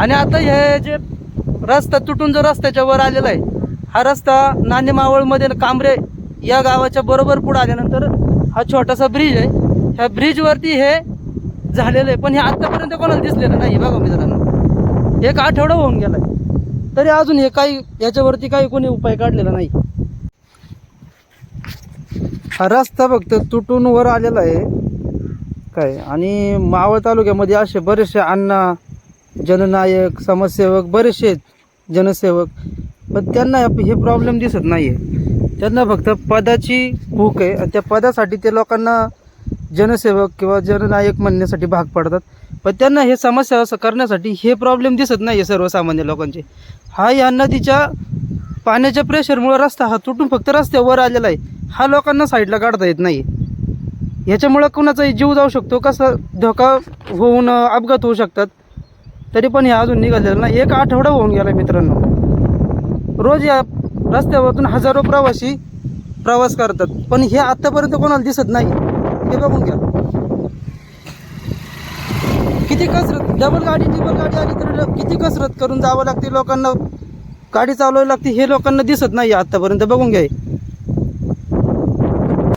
आणि आता हे जे रस्ता तुटून जो रस्त्याच्या वर आलेला आहे हा रस्ता नाणे मावळमध्ये कांबरे या गावाच्या बरोबर पुढे आल्यानंतर हा छोटासा ब्रिज आहे. ह्या ब्रिजवरती हे झालेलं आहे. पण हे आत्तापर्यंत कोणाला दिसलेलं नाही बघा मित्रांनो. एक आठवडा होऊन गेला तरी अजून हे काही याच्यावरती काही कोणी उपाय काढलेला नाही. हा रस्ता फक्त तुटून वर आलेला आहे. काय? आणि मावळ तालुक्यामध्ये असे बरेचसे अण्णा जननायक समाजसेवक बरेचसे आहेत जनसेवक. पण त्यांना हे प्रॉब्लेम दिसत नाही आहे त्यांना फक्त पदाची भूक आहे आणि त्या पदासाठी ते लोकांना जनसेवक किंवा जननायक म्हणण्यासाठी भाग पडतात. पण त्यांना हे समस्या असं करण्यासाठी हे प्रॉब्लेम दिसत नाही आहे सर्वसामान्य लोकांचे. हा या नदीच्या पाण्याच्या प्रेशरमुळे रस्ता हा तुटून फक्त रस्त्यावर आलेला आहे. हा लोकांना साईडला काढता येत नाही ह्याच्यामुळं कुणाचाही जीव जाऊ शकतो कसा धोका होऊन अपघात होऊ शकतात. तरी पण हे अजून निघालेलं नाही. एक आठवडा होऊन गेला मित्रांनो. रोज या रस्त्यावरतून हजारो प्रवासी प्रवास करतात. पण हे आत्तापर्यंत कोणाला दिसत नाही. हे बघून घ्या. किती कसरत डबल गाडी टिबल गाडी आली तर किती कसरत करून जावं लागते लोकांना? गाडी चालवावी लागते हे लोकांना दिसत नाही आत्तापर्यंत बघून घ्या